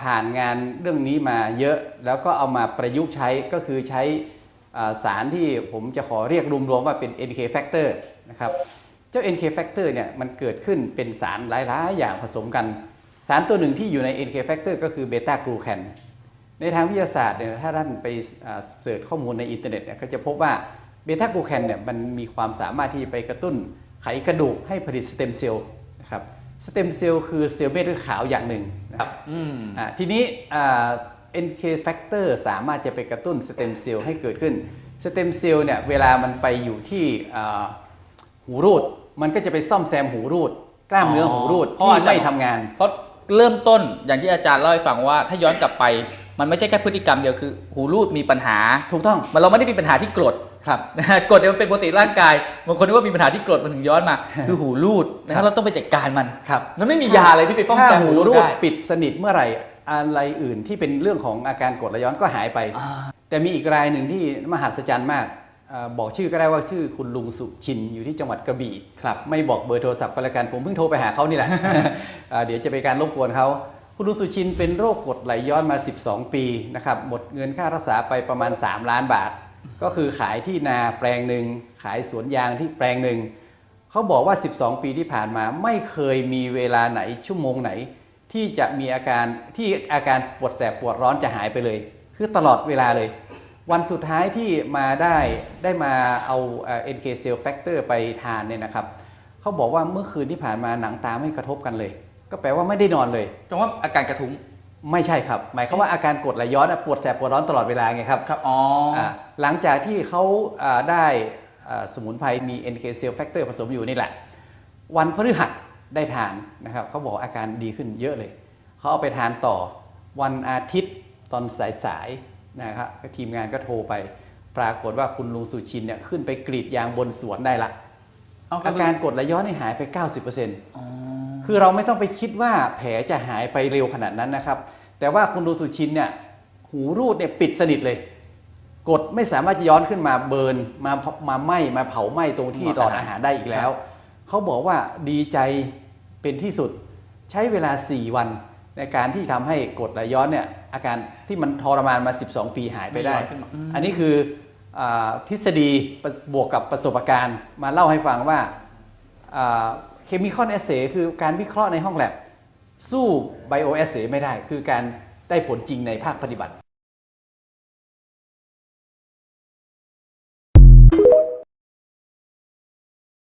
ผ่านงานเรื่องนี้มาเยอะแล้วก็เอามาประยุกต์ใช้ก็คือใช้สารที่ผมจะขอเรียกรวมๆว่าเป็น NK factor นะครับเจ้า NK factor เนี่ยมันเกิดขึ้นเป็นสารหลายๆ อย่างผสมกัน สารตัวหนึ่งที่อยู่ใน NK factor ก็คือเบต้ากลูแคนในทางวิทยาศาสตร์เนี่ยถ้าท่านไปเสิร์ชข้อมูลในอินเทอร์เน็ตเนี่ยก็จะพบว่าเบต้ากลูแคนเนี่ยมันมีความสามารถที่ไปกระตุ้นไขกระดูกให้ผลิตสเต็มเซลล์นะครับ สเต็มเซลล์คือเซลล์เม็ดเลือดขาวอย่างหนึ่งนะครับอืมอ่าทีนี้อ่า NK factor สามารถจะไปกระตุ้นสเต็มเซลล์ให้เกิดขึ้นสเต็มเซลล์เนี่ยเวลามันไปอยู่ที่อ่าหูรูด มันก็จะไปซ่อมแซมหูรูด กล้ามเนื้อหูรูดเพราะที่อาจารย์ไม่ทำงาน เพราะเริ่มต้นอย่างที่อาจารย์เล่าให้ฟังว่า ถ้าย้อนกลับไปมันไม่ใช่แค่พฤติกรรมเดียวคือ หูรูดมีปัญหา ถูกต้องมันเราไม่ได้มีปัญหาที่กรด ครับนะฮะกรดเนี่ยมันเป็นปกติร่างกายบางคนนึกว่ามีปัญหาที่กรดมันถึงย้อนมา คือหูรูดนะคครัรับบเราต้องไปจัดการมันครับแล้วไม่มียาอะไรที่ไปป้องถ้ากันหูหูรูรูดดได้ ปิดสนิทเมื่อไหร่อะไรอื่นที่เป็นเรื่องของอาการกรดไหลย้อนก็หายไป อ่า แต่มีอีกรายหนึ่งที่มหัศจรรย์มากเอ่อบอกชื่อก็ได้ว่าชื่อคุณลุงสุชินอยู่ที่จังหวัดกระบี่ครับ ไม่บอกเบอร์โทรศัพท์ก็แล้วกันผมเพิ่งโทรไปหาเขานี่แหละเอ่อเดี๋ยวจะเป็นการรบกวนเขาคุณลุงสุชินเป็นโรคกรดไหลย้อนมา 12 ปีนะครับหมดเงินค่ารักษาไปประมาณ 3 ล้านบาท ก็คือขายที่นาแปลงหนึ่งขายสวนยางที่แปลงหนึ่งเขาบอกว่า 12 ปีที่ผ่านมา ไม่เคยมีเวลาไหนชั่วโมงไหน ที่จะมีอาการที่อาการปวดแสบปวดร้อนจะหายไปเลย คือตลอดเวลาเลย วันสุดท้ายที่มาได้ได้มาเอาเอ่อ NK cell factor ไปทานเนี่ยนะครับเขาบอกว่าเมื่อคืนที่ผ่านมาหนังตาไม่กระทบกันเลย ก็แปลว่าไม่ได้นอนเลยตรงว่าอาการกระทุ้ง ไม่ใช่ครับ หมายความว่าอาการกรดไหลย้อนอะปวดแสบปวดร้อนตลอดเวลาไงครับครับอ๋ออาหลังจากที่เขาอ่าได้อ่าสมุนไพรมี NK cell factor ผสมอยู่นี่แหละ วันพฤหัสได้ทานนะครับเขาบอกอาการดีขึ้นเยอะเลย เขาเอาไปทานต่อวันอาทิตย์ตอนสายๆนะครับก็ทีมงานก็โทรไป ปรากฏว่าคุณลุงสุชินเนี่ยขึ้นไปกรีดยางบนสวนได้ละเอาอาการกรดไหลย้อนนี่หายไป 90%อ๋อ คือเราไม่ต้องไปคิดว่าแผลจะหายไปเร็วขนาดนั้นนะครับ แต่ว่าคุณลุงสุชินเนี่ยหูรูดเนี่ยปิดสนิทเลย กดไม่สามารถจะย้อนขึ้นมาเบิร์นมามาไหม้มาเผาไหม้ตรงที่หลอดอาหารได้อีกแล้ว เขาบอกว่าดีใจเป็นที่สุด ใช้เวลา 4 วัน ในการที่ทำให้กรดไหลย้อนเนี่ยอาการที่มันทรมานมา 12 ปีหายไปได้ไม่ย้อนขึ้นมาอืมอันนี้คืออาทฤษฎีบวกกับประสบการณ์มาเล่าให้ฟังว่า เคมีคอนแอสเซคือการวิเคราะห์ในห้องแลบสู้ไบโอแอสเซไม่ได้คือการได้ผลจริงในภาคปฏิบัติ